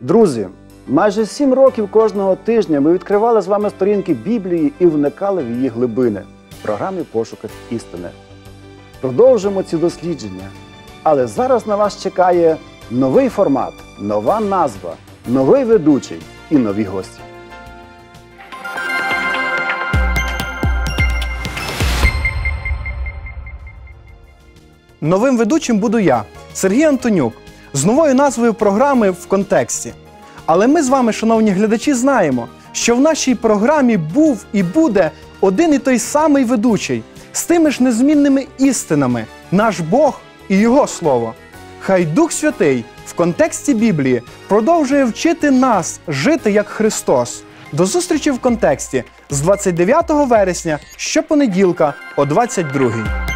Друзі, майже сім років кожного тижня ми відкривали з вами сторінки Біблії і вникали в її глибини в програмі Пошуках істини. Продовжимо ці дослідження. Але зараз на вас чекає новий формат, нова назва, новий ведучий і нові гості. Новим ведучим буду я, Сергій Антонюк, з новою назвою програми в контексті. Але ми з вами, шановні глядачі, знаємо, що в нашій програмі був і буде один і той самий ведучий з тими ж незмінними істинами, наш Бог і Його Слово. Хай Дух Святий в контексті Біблії продовжує вчити нас жити як Христос. До зустрічі в контексті з 29 вересня щопонеділка о 22